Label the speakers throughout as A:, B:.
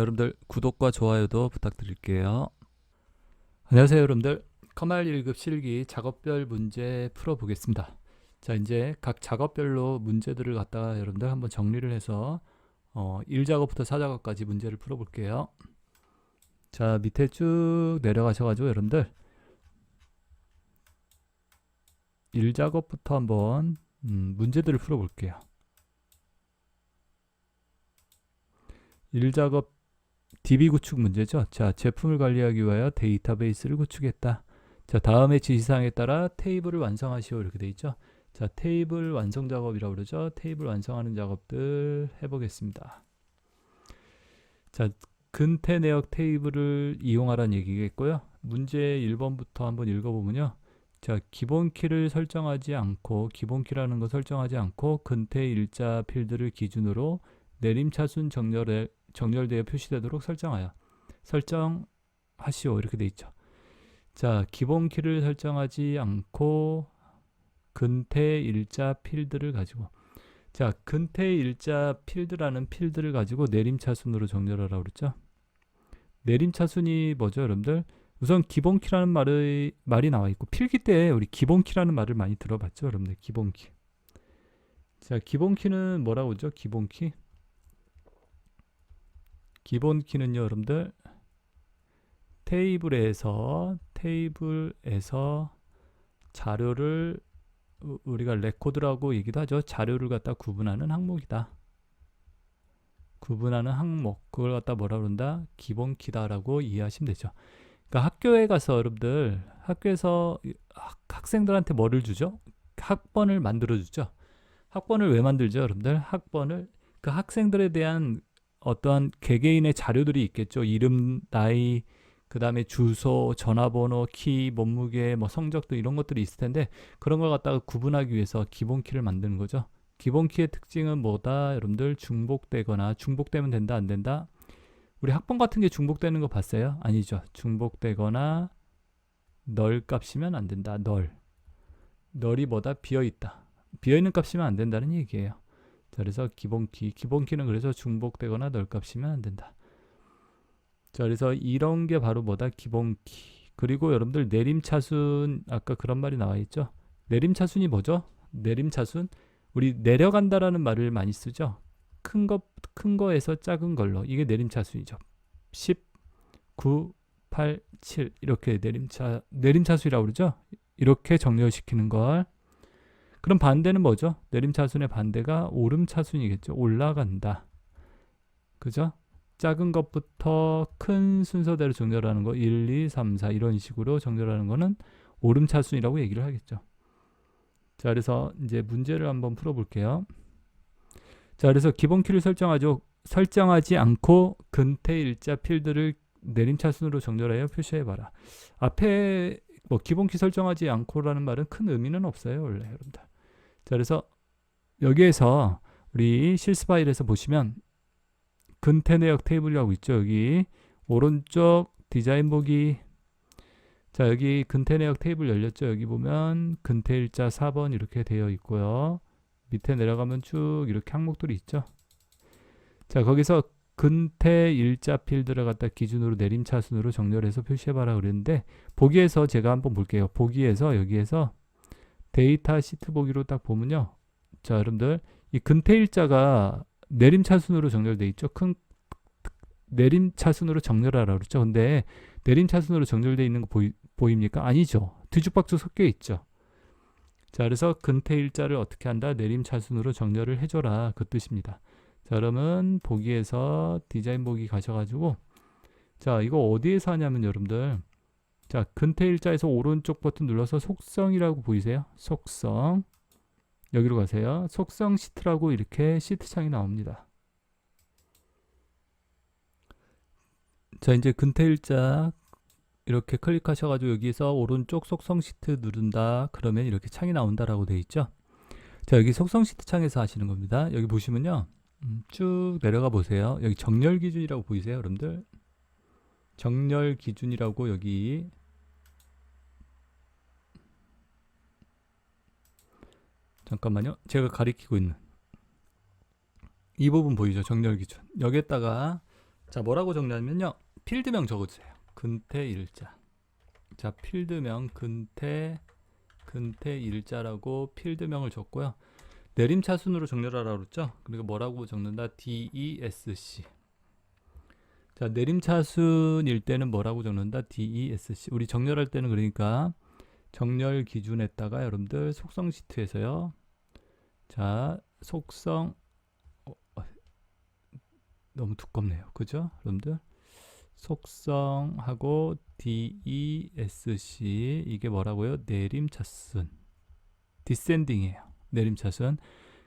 A: 자, 여러분들 구독과 좋아요도 부탁드릴게요. 안녕하세요, 여러분들. 커말 1급 실기 작업별 문제 풀어보겠습니다. 자, 이제 각 작업별로 문제들을 갖다가 여러분들 한번 정리를 해서 어, 1작업부터 4작업까지 문제를 풀어볼게요. 자, 밑에 쭉 내려가셔가지고 여러분들 1작업부터 한번 음, 문제들을 풀어볼게요. 1작업 DB 구축 문제죠. 자, 제품을 관리하기 위하여 데이터베이스를 구축했다. 자, 다음의 지시사항에 따라 테이블을 완성하시오 이렇게 돼 있죠. 자, 테이블 완성 작업이라고 그러죠. 테이블 완성하는 작업들 해보겠습니다. 자, 근태 내역 테이블을 이용하라는 얘기겠고요. 문제 1번부터 한번 읽어보면요. 자, 기본 키를 설정하지 않고 기본 키라는 거 설정하지 않고 근태 일자 필드를 기준으로 내림차순 정렬에 정렬되어 표시되도록 설정하여 설정하시오 이렇게 돼 있죠. 자, 기본 키를 설정하지 않고 근태 일자 필드를 가지고 자, 근태 일자 필드라는 필드를 가지고 내림차순으로 정렬하라고 그랬죠. 내림차순이 뭐죠, 여러분들? 우선 기본 키라는 말이 나와 있고 필기 때 우리 기본 키라는 말을 많이 들어봤죠, 여러분들. 기본 키. 자, 기본 키는 뭐라고 그러죠? 기본 키. 기본 키는요, 여러분들 테이블에서 테이블에서 자료를 우- 우리가 레코드라고 얘기도 하죠. 자료를 갖다 구분하는 항목이다. 구분하는 항목 그걸 갖다 뭐라 그런다? 기본 키다라고 이해하시면 되죠. 그러니까 학교에 가서 여러분들 학교에서 학생들한테 뭐를 주죠? 학번을 만들어 주죠. 학번을 왜 만들죠, 여러분들? 학번을 그 학생들에 대한 어떠한 개개인의 자료들이 있겠죠. 이름, 나이, 그 다음에 주소, 전화번호, 키, 몸무게, 뭐 성적 도 이런 것들이 있을 텐데 그런 걸 갖다가 구분하기 위해서 기본 키를 만드는 거죠. 기본 키의 특징은 뭐다? 여러분들 중복되거나 중복되면 된다, 안 된다? 우리 학번 같은 게 중복되는 거 봤어요? 아니죠. 중복되거나 널 값이면 안 된다. 널. 널이 뭐다? 비어 있다. 비어 있는 값이면 안 된다는 얘기예요. 자, 그래서 기본 키, 기본 키는 그래서 중복되거나 널 값이면 안 된다. 자, 그래서 이런 게 바로 뭐다? 기본 키. 그리고 여러분들 내림차순 아까 그런 말이 나와 있죠. 내림차순이 뭐죠? 내림차순 우리 내려간다라는 말을 많이 쓰죠. 큰 거, 큰 거에서 작은 걸로 이게 내림차순이죠. 10, 9, 8, 7 이렇게 내림차 내림차순이라고 그러죠. 이렇게 정렬시키는 걸. 그럼 반대는 뭐죠? 내림차순의 반대가 오름차순이겠죠. 올라간다. 그죠? 작은 것부터 큰 순서대로 정렬하는 거 1, 2, 3, 4 이런 식으로 정렬하는 거는 오름차순이라고 얘기를 하겠죠. 자, 그래서 이제 문제를 한번 풀어 볼게요. 자, 그래서 기본 키를 설정하죠. 설정하지 않고 근태 일자 필드를 내림차순으로 정렬하여 표시해 봐라. 앞에 뭐 기본 키 설정하지 않고라는 말은 큰 의미는 없어요, 원래 여러분들. 자, 그래서 여기에서 우리 실습 파일에서 보시면 근태 내역 테이블이라고 있죠. 여기 오른쪽 디자인 보기 자 여기 근태 내역 테이블 열렸죠. 여기 보면 근태 일자 4번 이렇게 되어 있고요. 밑에 내려가면 쭉 이렇게 항목들이 있죠. 자 거기서 근태 일자 필드를 갖다 기준으로 내림차순으로 정렬해서 표시해봐라 그랬는데 보기에서 제가 한번 볼게요. 보기에서 여기에서 데이터 시트 보기로 딱 보면요. 자 여러분들 이 근태 일자가 내림차순으로 정렬돼 있죠. 큰 내림차순으로 정렬하라 그랬죠. 근데 내림차순으로 정렬돼 있는 거 보이, 보입니까? 아니죠. 뒤죽박죽 섞여 있죠. 자, 그래서 근태 일자를 어떻게 한다? 내림차순으로 정렬을 해줘라. 그 뜻입니다. 자, 그러면 보기에서 디자인 보기 가셔가지고 자, 이거 어디에서 하냐면 여러분들 자, 근태 일자에서 오른쪽 버튼 눌러서 속성이라고 보이세요? 속성 여기로 가세요. 속성 시트라고 이렇게 시트 창이 나옵니다. 자, 이제 근태 일자 이렇게 클릭하셔가지고 여기서 오른쪽 속성 시트 누른다. 그러면 이렇게 창이 나온다라고 되어 있죠. 자, 여기 속성 시트 창에서 하시는 겁니다. 여기 보시면요. 음, 쭉 내려가 보세요. 여기 정렬 기준이라고 보이세요, 여러분들? 정렬 기준이라고 여기 잠깐만요. 제가 가리키고 있는 이 부분 보이죠? 정렬 기준. 여기에다가 자, 뭐라고 정리하면요. 필드명 적어주세요. 근태 일자. 자, 필드명 근태 근태 일자라고 필드명을 적고요. 내림차순으로 정렬하라고 그랬죠. 그리고 뭐라고 적는다? DESC. 자, 내림차순일 때는 뭐라고 적는다? DESC. 우리 정렬할 때는 그러니까 정렬 기준에다가 여러분들 속성 시트에서요. 자, 속성 어, 어, 너무 두껍네요. 그죠? 여러분들 속성하고 DESC 이게 뭐라고요? 내림차순 디센딩이에요. 내림차순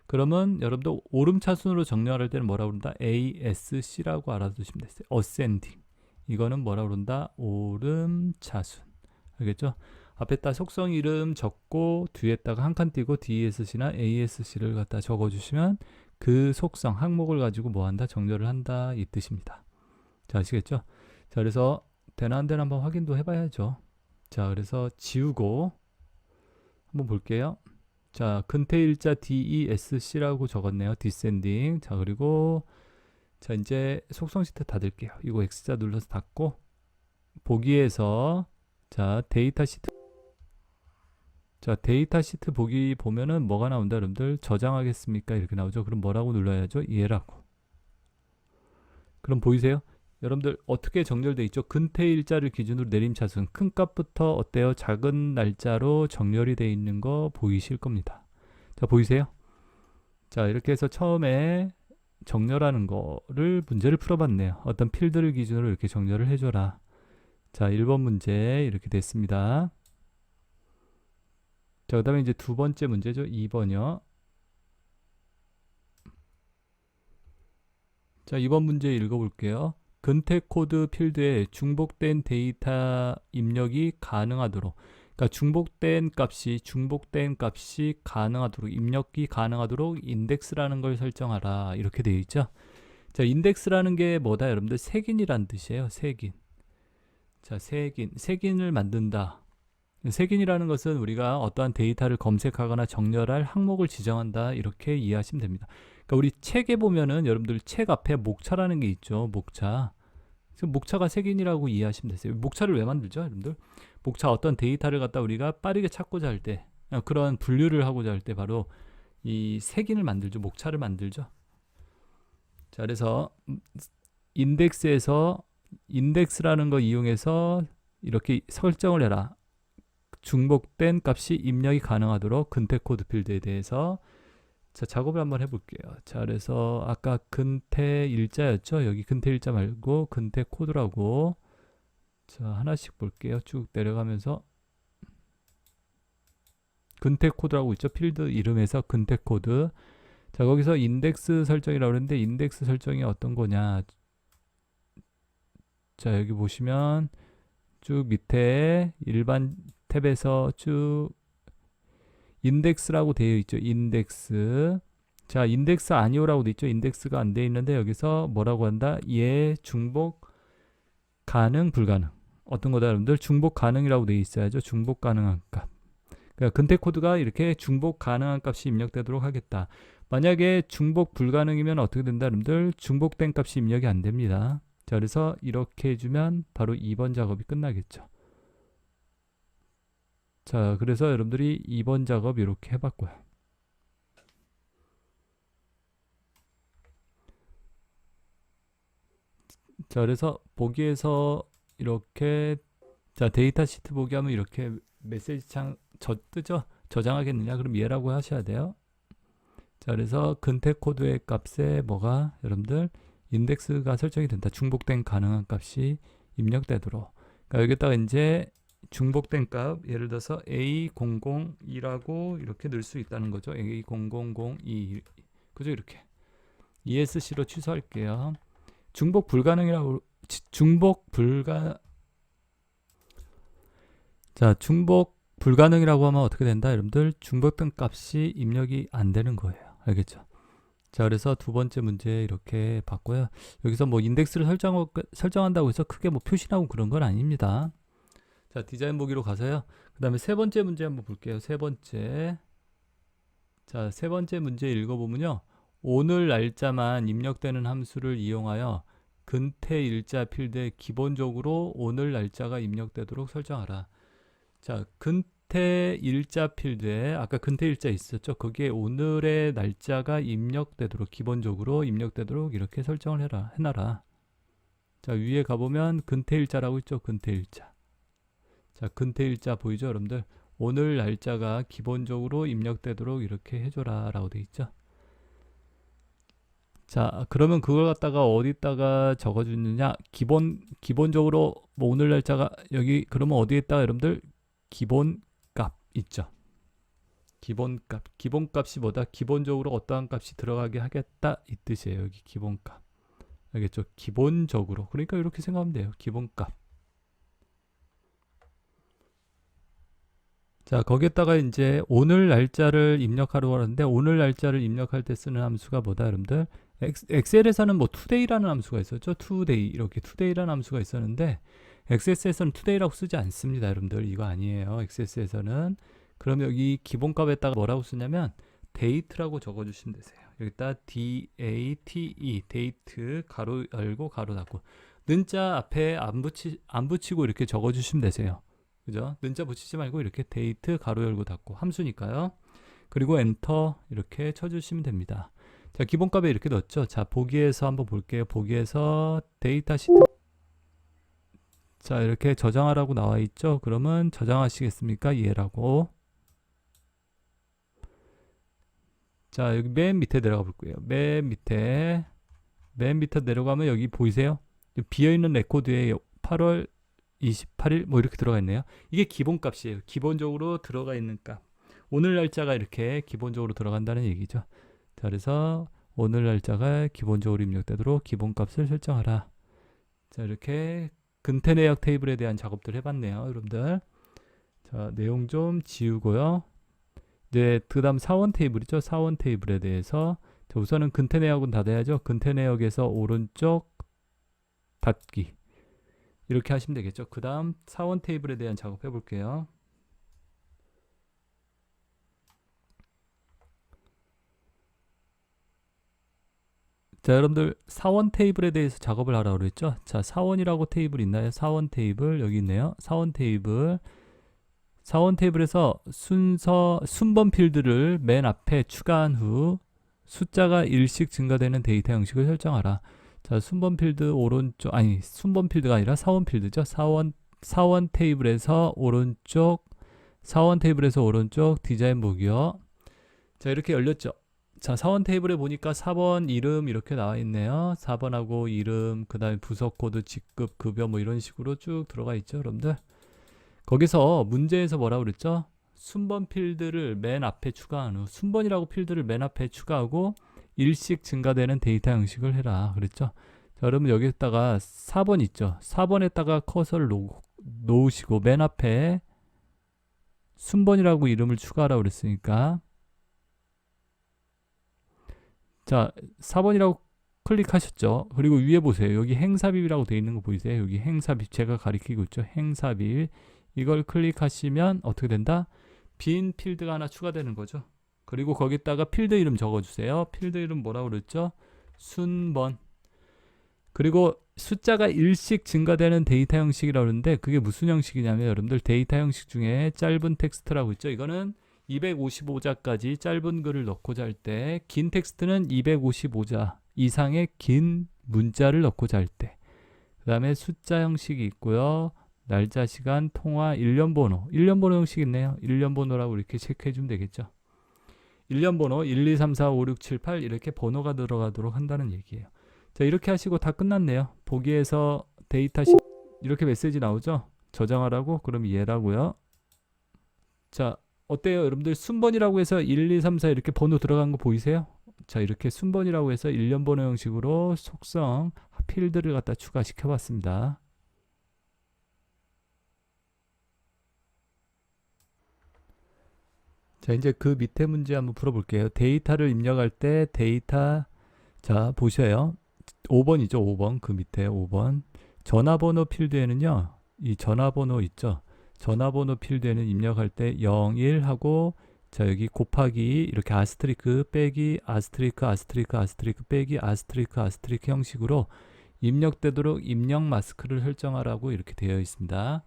A: 그러면 여러분들 오름차순으로 정렬할 때는 뭐라고 그런다? ASC라고 알아두시면 됐어요. 어센딩 이거는 뭐라고 그런다? 오름차순 알겠죠? 앞에다 속성 이름 적고 뒤에다가 한 칸 띄고 DSC나 ASC를 갖다 적어주시면 그 속성 항목을 가지고 뭐 한다? 정렬을 한다 이 뜻입니다. 자 아시겠죠? 자 그래서 되나 안 되나 한번 확인도 해봐야죠. 자 그래서 지우고 한번 볼게요. 자 근태 일자 DESC라고 적었네요. 디센딩. 자 그리고 자 이제 속성 시트 닫을게요. 이거 X자 눌러서 닫고 보기에서 자 데이터 시트 자 데이터 시트 보기 보면은 뭐가 나온다 여러분들? 저장하겠습니까? 이렇게 나오죠. 그럼 뭐라고 눌러야죠? 얘라고. 그럼 보이세요? 여러분들 어떻게 정렬돼 있죠? 근태 일자를 기준으로 내림차순. 큰 값부터 어때요? 작은 날짜로 정렬이 돼 있는 거 보이실 겁니다. 자 보이세요? 자 이렇게 해서 처음에 정렬하는 거를 문제를 풀어봤네요. 어떤 필드를 기준으로 이렇게 정렬을 해줘라. 자 1번 문제 이렇게 됐습니다 자, 그 다음에 이제 두 번째 문제죠. 2번이요. 자, 2번 문제 읽어볼게요. 근태 코드 필드에 중복된 데이터 입력이 가능하도록 그러니까 중복된 값이 중복된 값이 가능하도록 입력이 가능하도록 인덱스라는 걸 설정하라 이렇게 되어 있죠. 자, 인덱스라는 게 뭐다 여러분들 색인이란 뜻이에요. 색인. 자, 색인. 색인을 만든다. 색인이라는 것은 우리가 어떠한 데이터를 검색하거나 정렬할 항목을 지정한다 이렇게 이해하시면 됩니다. 그러니까 우리 책에 보면은 여러분들 책 앞에 목차라는 게 있죠. 목차. 그래서 목차가 색인이라고 이해하시면 되세요. 목차를 왜 만들죠, 여러분들? 목차 어떤 데이터를 갖다 우리가 빠르게 찾고자 할 때, 어, 그런 분류를 하고자 할 때 바로 이 색인을 만들죠. 목차를 만들죠. 자, 그래서 인덱스에서 인덱스라는 거 이용해서 이렇게 설정을 해라. 중복된 값이 입력이 가능하도록 근태 코드 필드에 대해서 자 작업을 한번 해볼게요. 자 그래서 아까 근태 일자였죠. 여기 근태 일자 말고 근태 코드라고 자 하나씩 볼게요. 쭉 내려가면서 근태 코드라고 있죠. 필드 이름에서 근태 코드 자 거기서 인덱스 설정이라고 그러는데 인덱스 설정이 어떤 거냐 자 여기 보시면 쭉 밑에 일반 탭에서 쭉 인덱스라고 되어 있죠. 인덱스. 자, 인덱스 아니오라고 되어 있죠. 인덱스가 안 되어 있는데 여기서 뭐라고 한다? 예, 중복 가능 불가능. 어떤 거다 여러분들 중복 가능이라고 되어 있어야죠. 중복 가능한 값. 그러니까 근태 코드가 이렇게 중복 가능한 값이 입력되도록 하겠다. 만약에 중복 불가능이면 어떻게 된다 여러분들? 중복된 값이 입력이 안 됩니다. 자, 그래서 이렇게 해주면 바로 2번 작업이 끝나겠죠. 자, 그래서 여러분들이 2번 작업 이렇게 해봤고요. 자, 그래서 보기에서 이렇게 자 데이터 시트 보기 하면 이렇게 메시지 창 저 뜨죠? 저장하겠느냐? 그럼 얘라고 하셔야 돼요. 자, 그래서 근태 코드의 값에 뭐가 여러분들 인덱스가 설정이 된다. 중복된 가능한 값이 입력되도록. 그러니까 여기다가 이제 중복된 값 예를 들어서 A002라고 이렇게 넣을 수 있다는 거죠. A0002 그죠? 이렇게. ESC로 취소할게요. 중복 불가능이라고 중복 불가 자 중복 불가능이라고 하면 어떻게 된다 여러분들? 중복된 값이 입력이 안 되는 거예요. 알겠죠? 자 그래서 두 번째 문제 이렇게 봤고요. 여기서 뭐 인덱스를 설정, 설정한다고 해서 크게 뭐 표시나고 그런 건 아닙니다 자, 디자인 보기로 가서요. 그 다음에 세 번째 문제 한번 볼게요. 세 번째. 자, 세 번째 문제 읽어보면요. 오늘 날짜만 입력되는 함수를 이용하여 근태 일자 필드에 기본적으로 오늘 날짜가 입력되도록 설정하라. 자, 근태 일자 필드에 아까 근태 일자 있었죠? 거기에 오늘의 날짜가 입력되도록 기본적으로 입력되도록 이렇게 설정을 해라. 해놔라. 자, 위에 가보면 근태 일자라고 있죠? 근태 일자. 자, 근태 일자 보이죠, 여러분들? 오늘 날짜가 기본적으로 입력되도록 이렇게 해줘라 라고 돼 있죠. 자, 그러면 그걸 갖다가 어디다가 적어주느냐? 기본, 기본적으로 뭐 오늘 날짜가 여기 그러면 어디에다가 여러분들 기본 값 있죠. 기본값. 기본값이 뭐다? 기본적으로 어떠한 값이 들어가게 하겠다 이 뜻이에요. 여기 기본값. 알겠죠? 기본적으로. 그러니까 이렇게 생각하면 돼요. 기본값. 자, 거기에다가 이제 오늘 날짜를 입력하려고 하는데 오늘 날짜를 입력할 때 쓰는 함수가 뭐다, 여러분들? 엑- 엑셀에서는 뭐 today라는 함수가 있었죠. today 이렇게 today라는 함수가 있었는데 XS에서는 today라고 쓰지 않습니다, 여러분들. 이거 아니에요. XS에서는 그럼 여기 기본값에다가 뭐라고 쓰냐면 date라고 적어 주시면 되세요. 여기다 date 가로 열고 가로 닫고 는자 앞에 안 붙이 안 붙이고 이렇게 적어 주시면 되세요. 그죠? 는자 붙이지 말고 이렇게 데이트 가로 열고 닫고 함수니까요. 그리고 엔터 이렇게 쳐주시면 됩니다. 자, 기본값에 이렇게 넣었죠. 자, 보기에서 한번 볼게요. 보기에서 데이터 시트. 자, 이렇게 저장하라고 나와 있죠. 그러면 저장하시겠습니까? 예라고. 자, 여기 맨 밑에 내려가 볼 거예요. 맨 밑에. 맨 밑에 내려가면 여기 보이세요? 비어있는 레코드에 8월 28일 뭐 이렇게 들어가 있네요. 이게 기본값이에요. 기본적으로 들어가 있는 값. 오늘 날짜가 이렇게 기본적으로 들어간다는 얘기죠. 자, 그래서 오늘 날짜가 기본적으로 입력되도록 기본값을 설정하라. 자, 이렇게 근태 내역 테이블에 대한 작업들 해봤네요, 여러분들. 자, 내용 좀 지우고요. 이제 그다음 사원 테이블이죠. 사원 테이블에 대해서 자, 우선은 근태 내역은 닫아야죠. 근태 내역에서 오른쪽 닫기. 이렇게 하시면 되겠죠. 그 다음 사원 테이블에 대한 작업 해볼게요. 자, 여러분들 사원 테이블에 대해서 작업을 하라고 그랬죠. 자, 사원이라고 테이블 있나요? 사원 테이블 여기 있네요. 사원 테이블 사원 테이블에서 순서 순번 필드를 맨 앞에 추가한 후 숫자가 일씩 증가되는 데이터 형식을 설정하라. 자, 순번 필드 오른쪽 아니, 순번 필드가 아니라 사원 필드죠. 사원 사원 테이블에서 오른쪽 사원 테이블에서 오른쪽 디자인 보기요. 자, 이렇게 열렸죠. 자, 사원 테이블에 보니까 4번 이름 이렇게 나와 있네요. 4번하고 이름, 그 다음에 부서 코드, 직급, 급여 뭐 이런 식으로 쭉 들어가 있죠, 여러분들. 거기서 문제에서 뭐라고 그랬죠? 순번 필드를 맨 앞에 추가한 후 순번이라고 필드를 맨 앞에 추가하고 일씩 증가되는 데이터 형식을 해라 그랬죠. 자, 여러분 여기다가 4번 있죠. 4번에다가 커서를 놓, 놓으시고 맨 앞에 순번이라고 이름을 추가하라고 그랬으니까 자 4번이라고 클릭하셨죠. 그리고 위에 보세요. 여기 행삽입이라고 되어 있는 거 보이세요? 여기 행삽입 제가 가리키고 있죠. 행삽입 이걸 클릭하시면 어떻게 된다? 빈 필드가 하나 추가되는 거죠. 그리고 거기다가 필드 이름 적어주세요. 필드 이름 뭐라고 그랬죠? 순번. 그리고 숫자가 일씩 증가되는 데이터 형식이라고 그러는데 그게 무슨 형식이냐면 여러분들 데이터 형식 중에 짧은 텍스트라고 있죠. 이거는 255자까지 짧은 글을 넣고자 할때긴 텍스트는 255자 이상의 긴 문자를 넣고자 할 때. 그 다음에 숫자 형식이 있고요. 날짜, 시간, 통화, 일련 번호. 일련 번호 형식 있네요. 일련 번호라고 이렇게 체크해 주면 되겠죠. 일련 번호 1, 2, 3, 4, 5, 6, 7, 8 이렇게 번호가 들어가도록 한다는 얘기예요. 자, 이렇게 하시고 다 끝났네요. 보기에서 데이터 시 이렇게 메시지 나오죠? 저장하라고? 그럼 얘라고요. 자, 어때요? 여러분들 순번이라고 해서 1, 2, 3, 4 이렇게 번호 들어간 거 보이세요? 자, 이렇게 순번이라고 해서 일련 번호 형식으로 속성 필드를 갖다 추가시켜 봤습니다. 자, 이제 그 밑에 문제 한번 풀어볼게요. 데이터를 입력할 때 데이터, 자, 보셔요. 5번이죠, 5번. 그 밑에 5번. 전화번호 필드에는요, 이 전화번호 있죠. 전화번호 필드에는 입력할 때 0, 1 하고, 자, 여기 곱하기, 이렇게 아스트리크 빼기, 아스트리크, 아스트리크, 아스트리크 빼기, 아스트리크, 아스트리크 형식으로 입력되도록 입력 마스크를 설정하라고 이렇게 되어 있습니다.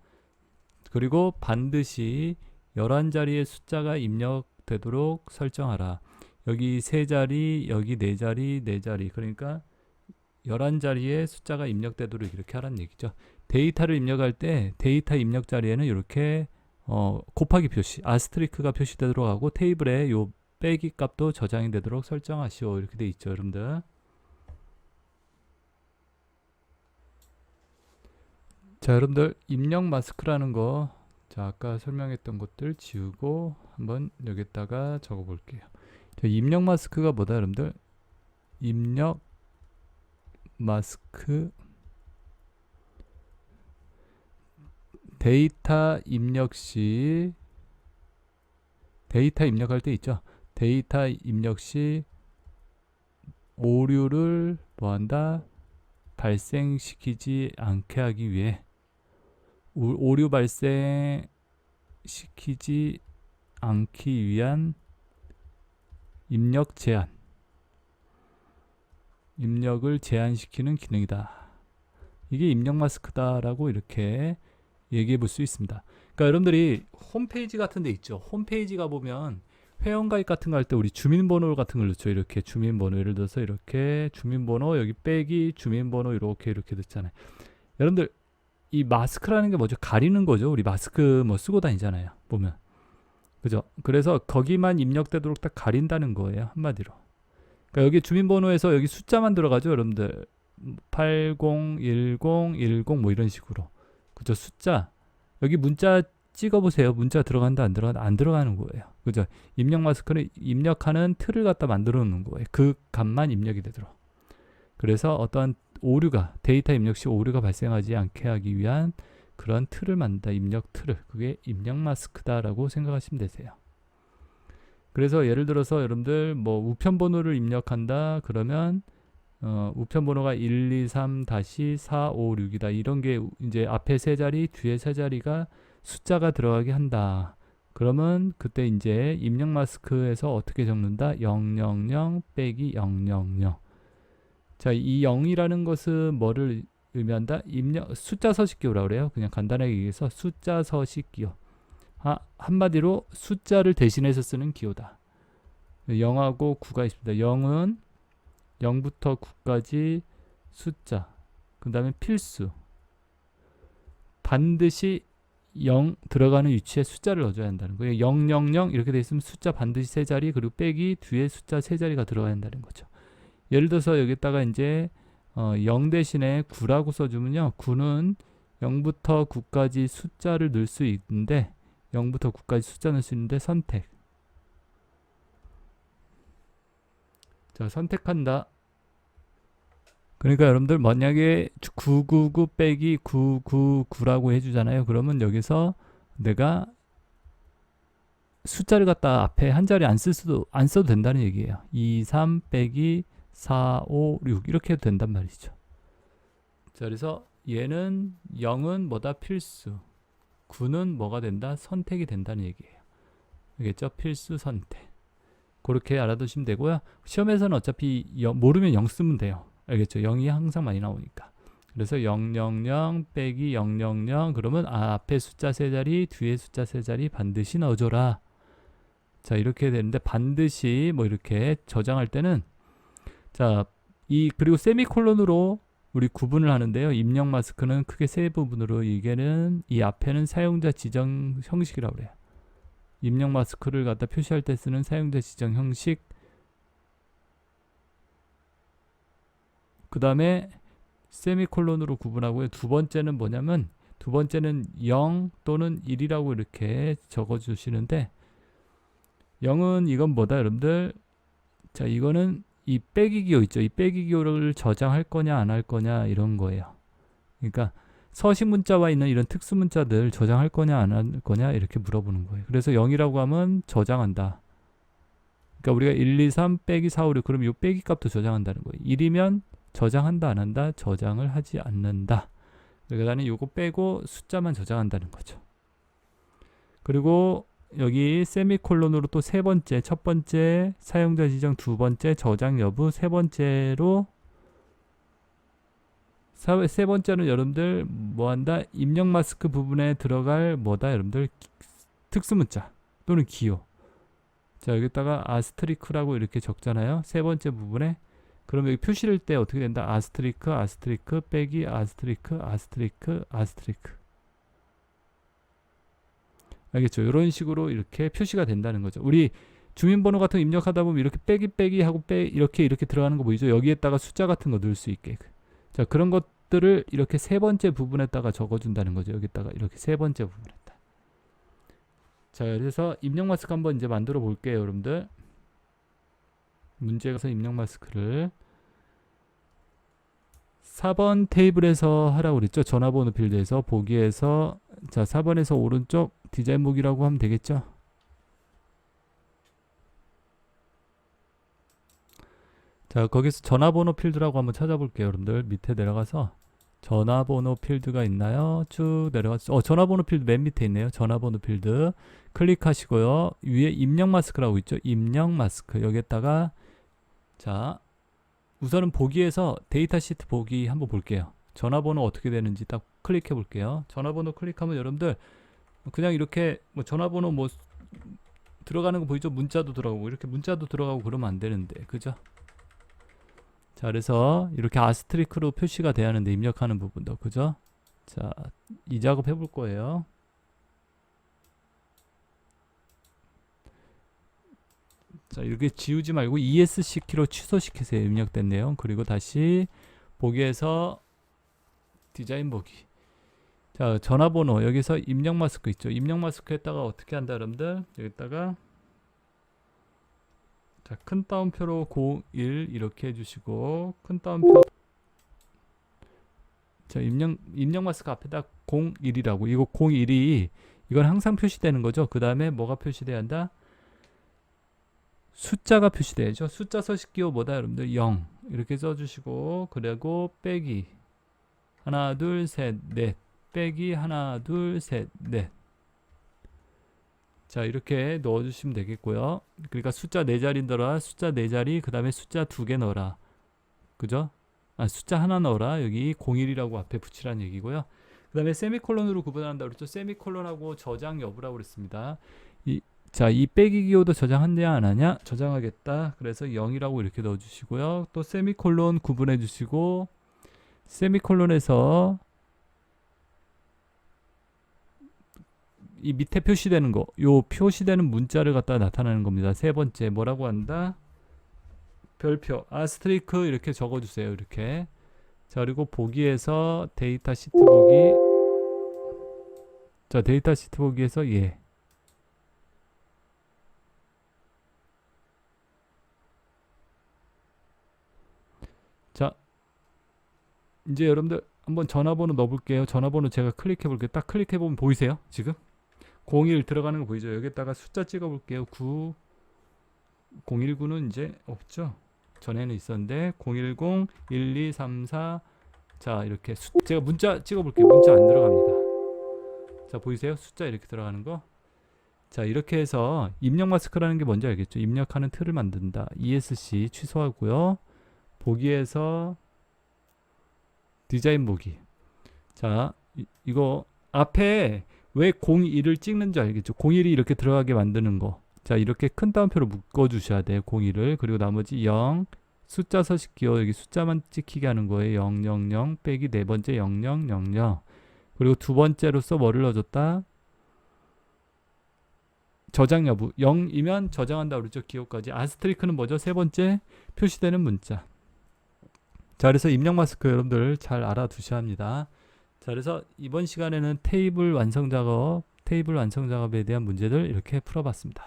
A: 그리고 반드시 11자리의 숫자가 입력되도록 설정하라. 여기 세 자리, 여기 네 자리, 네 자리. 그러니까 11자리의 숫자가 입력되도록 이렇게 하라는 얘기죠. 데이터를 입력할 때 데이터 입력 자리에는 이렇게 어, 곱하기 표시, 아스트리크가 표시되도록 하고 테이블에 요 빼기 값도 저장이 되도록 설정하시오. 이렇게 돼 있죠, 여러분들. 자, 여러분들 입력 마스크라는 거 자, 아까 설명했던 것들 지우고 한번 여기다가 적어 볼게요. 자, 입력 마스크가 뭐다, 여러분들? 입력 마스크 데이터 입력 시 데이터 입력할 때 있죠. 데이터 입력 시 오류를 뭐한다? 발생시키지 않게 하기 위해 오- 오류 발생시키지 않기 위한 입력 제한 입력을 제한시키는 기능이다. 이게 입력 마스크다라고 이렇게 얘기해 볼 수 있습니다. 그러니까 여러분들이 홈페이지 같은 데 있죠. 홈페이지 가 보면 회원 가입 같은 거 할 때 우리 주민번호 같은 걸 넣죠. 이렇게 주민번호 예를 들어서 이렇게 주민번호 여기 빼기 주민번호 이렇게 이렇게 넣잖아요. 여러분들 이 마스크라는 게 뭐죠? 가리는 거죠. 우리 마스크 뭐 쓰고 다니잖아요. 보면 그죠? 그래서 거기만 입력되도록 딱 가린다는 거예요. 한마디로. 그러니까 여기 주민번호에서 여기 숫자만 들어가죠. 여러분들 80, 10, 10 뭐 이런 식으로. 그죠? 숫자. 여기 문자 찍어 보세요. 문자 들어간다 안 들어간다 안 들어가는 거예요. 그죠? 입력 마스크는 입력하는 틀을 갖다 만들어 놓는 거예요. 그 값만 입력이 되도록. 그래서 어떠한 오류가 데이터 입력 시 오류가 발생하지 않게 하기 위한 그런 틀을 만든다. 입력 틀을. 그게 입력 마스크다라고 생각하시면 되세요. 그래서 예를 들어서 여러분들 뭐 우편 번호를 입력한다 그러면 어, 우편 번호가 1, 2, 3 다시 4, 5, 6이다. 이런 게 우- 이제 앞에 세 자리, 뒤에 세 자리가 숫자가 들어가게 한다. 그러면 그때 이제 입력 마스크에서 어떻게 적는다? 000 빼기 000. 자, 이 0이라는 것은 뭐를 의미한다? 입력 숫자 서식 기호라고 그래요. 그냥 간단하게 얘기해서 숫자 서식 기호. 아, 한마디로 숫자를 대신해서 쓰는 기호다. 0하고 9가 있습니다. 0은 0부터 9까지 숫자. 그 다음에 필수. 반드시 0 들어가는 위치에 숫자를 넣어줘야 한다는 거예요. 000 이렇게 돼 있으면 숫자 반드시 세 자리 그리고 빼기 뒤에 숫자 세 자리가 들어가야 한다는 거죠. 예를 들어서 여기다가 이제 어, 0 대신에 9라고 써주면요. 9는 0부터 9까지 숫자를 넣을 수 있는데 0부터 9까지 숫자 넣을 수 있는데 선택. 자, 선택한다. 그러니까 여러분들 만약에 999 빼기 999라고 해주잖아요. 그러면 여기서 내가 숫자를 갖다 앞에 한 자리 안 쓸 수도 안 써도 된다는 얘기예요. 2, 3 빼기 4, 5, 6 이렇게 해도 된단 말이죠. 자, 그래서 얘는 0은 뭐다 필수, 9는 뭐가 된다 선택이 된다는 얘기예요. 알겠죠? 필수 선택. 그렇게 알아두시면 되고요. 시험에서는 어차피 영- 모르면 0 쓰면 돼요. 알겠죠? 0이 항상 많이 나오니까. 그래서 000 빼기 000 그러면 아, 앞에 숫자 세 자리, 뒤에 숫자 세 자리 반드시 넣어줘라. 자 이렇게 되는데 반드시 뭐 이렇게 저장할 때는 자 이 그리고 세미콜론으로 우리 구분을 하는데요. 입력 마스크는 크게 세 부분으로 이게는 이 앞에는 사용자 지정 형식이라고 그래요. 입력 마스크를 갖다 표시할 때 쓰는 사용자 지정 형식 그 다음에 세미콜론으로 구분하고요. 두 번째는 뭐냐면 두 번째는 0 또는 1이라고 이렇게 적어 주시는데 0은 이건 뭐다 여러분들 자 이거는 이 빼기 기호 있죠. 이 빼기 기호를 저장할 거냐 안 할 거냐 이런 거예요. 그러니까 서식 문자와 있는 이런 특수 문자들 저장할 거냐 안 할 거냐 이렇게 물어보는 거예요. 그래서 0이라고 하면 저장한다. 그러니까 우리가 1, 2, 3 빼기 4, 5, 6 그럼 이 빼기 값도 저장한다는 거예요. 1이면 저장한다 안 한다 저장을 하지 않는다. 그러니까 요거 빼고 숫자만 저장한다는 거죠. 그리고 여기 세미콜론으로 또 세 번째, 첫 번째 사용자 지정 두 번째 저장 여부 세 번째로 사- 세 번째는 여러분들 뭐 한다? 입력 마스크 부분에 들어갈 뭐다? 여러분들 기- 특수 문자 또는 기호. 자, 여기다가 아스트리크라고 이렇게 적잖아요. 세 번째 부분에 그럼 여기 표시를 때 어떻게 된다? 아스트리크, 아스트리크, 빼기, 아스트리크, 아스트리크, 아스트리크. 알겠죠? 이런 식으로 이렇게 표시가 된다는 거죠. 우리 주민번호 같은 거 입력하다 보면 이렇게 빼기 빼기 하고 빼 이렇게 이렇게 들어가는 거 보이죠? 여기에다가 숫자 같은 거 넣을 수 있게. 자 그런 것들을 이렇게 세 번째 부분에다가 적어준다는 거죠. 여기다가 이렇게 세 번째 부분에다. 자 그래서 입력 마스크 한번 이제 만들어 볼게요, 여러분들. 문제 가서 입력 마스크를 4번 테이블에서 하라고 그랬죠. 전화번호 필드에서 보기에서 자 4번에서 오른쪽 디자인 보기라고 하면 되겠죠. 자 거기서 전화번호 필드라고 한번 찾아볼게요 여러분들. 밑에 내려가서 전화번호 필드가 있나요? 쭉 내려가서 어 전화번호 필드 맨 밑에 있네요. 전화번호 필드. 클릭하시고요. 위에 입력 마스크라고 있죠? 입력 마스크. 여기에다가 자 우선은 보기에서 데이터 시트 보기 한번 볼게요. 전화번호 어떻게 되는지 딱 클릭해 볼게요. 전화번호 클릭하면 여러분들 그냥 이렇게 뭐 전화번호 뭐 들어가는 거 보이죠 문자도 들어가고 이렇게 문자도 들어가고 그러면 안 되는데 그죠 자 그래서 이렇게 아스트리크로 표시가 돼야 하는데 입력하는 부분도 그죠? 자 이 작업 해볼 거예요. 자 이렇게 지우지 말고 ESC 키로 취소시키세요. 입력된 내용 그리고 다시 보기에서 디자인 보기. 자 전화번호 여기서 입력 마스크 있죠. 입력 마스크에다가 어떻게 한다 여러분들 여기다가 자, 큰 따옴표로 01 이렇게 해주시고 큰 따옴표 자 입력 입력 마스크 앞에다 01이라고 이거 01이 이건 항상 표시되는 거죠. 그 다음에 뭐가 표시돼야 한다? 숫자가 표시돼야죠. 숫자 서식 기호 뭐다 여러분들 0 이렇게 써주시고 그리고 빼기 하나 둘 셋 넷 빼기 하나 둘 셋 넷 자 이렇게 넣어주시면 되겠고요. 그러니까 숫자 네 자리 넣어라. 숫자 네 자리 그 다음에 숫자 두 개 넣어라. 그죠? 아 숫자 하나 넣어라. 여기 01이라고 앞에 붙이라는 얘기고요. 그 다음에 세미콜론으로 구분한다 그랬죠. 세미콜론하고 저장 여부라고 그랬습니다. 이, 자, 이 빼기 기호도 저장하냐 안 하냐? 저장하겠다. 그래서 0이라고 이렇게 넣어 주시고요. 또 세미콜론 구분해 주시고 세미콜론에서 이 밑에 표시되는 거, 요 표시되는 문자를 갖다 나타내는 겁니다. 세 번째 뭐라고 한다? 별표 아스트리크 이렇게 적어주세요. 이렇게 자 그리고 보기에서 데이터 시트 보기 자 데이터 시트 보기에서 예. 자 이제 여러분들 한번 전화번호 넣어볼게요. 전화번호 제가 클릭해 볼게요. 딱 클릭해 보면 보이세요? 지금 01 들어가는 거 보이죠? 여기다가 숫자 찍어 볼게요. 9 019는 이제 없죠. 전에는 있었는데 010 1 2 3 4 자, 이렇게 수, 제가 문자 찍어 볼게요. 문자 안 들어갑니다. 자, 보이세요? 숫자 이렇게 들어가는 거. 자, 이렇게 해서 입력 마스크라는 게 뭔지 알겠죠? 입력하는 틀을 만든다. ESC 취소하고요. 보기에서 디자인 보기. 자, 이, 이거 앞에 왜 01을 찍는지 알겠죠? 01이 이렇게 들어가게 만드는 거. 자, 이렇게 큰 따옴표로 묶어 주셔야 돼요. 01을. 그리고 나머지 0 숫자 서식 기호 여기 숫자만 찍히게 하는 거예요. 000 빼기 네 번째 0000. 그리고 두 번째로서 뭐를 넣어 줬다? 저장 여부 0이면 저장한다 그러죠. 기호까지. 아스트리크는 뭐죠? 세 번째 표시되는 문자. 자, 그래서 입력 마스크 여러분들 잘 알아두셔야 합니다. 자, 그래서 이번 시간에는 테이블 완성 작업, 테이블 완성 작업에 대한 문제들 이렇게 풀어봤습니다.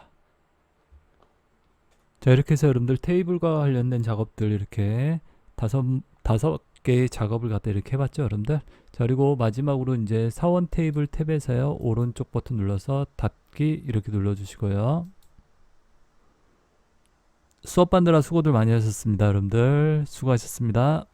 A: 자, 이렇게 해서 여러분들 테이블과 관련된 작업들 이렇게 다섯 다섯 개의 작업을 갖다 이렇게 해봤죠, 여러분들. 자, 그리고 마지막으로 이제 사원 테이블 탭에서요 오른쪽 버튼 눌러서 닫기 이렇게 눌러주시고요. 수업 받느라 수고들 많이 하셨습니다, 여러분들. 수고하셨습니다.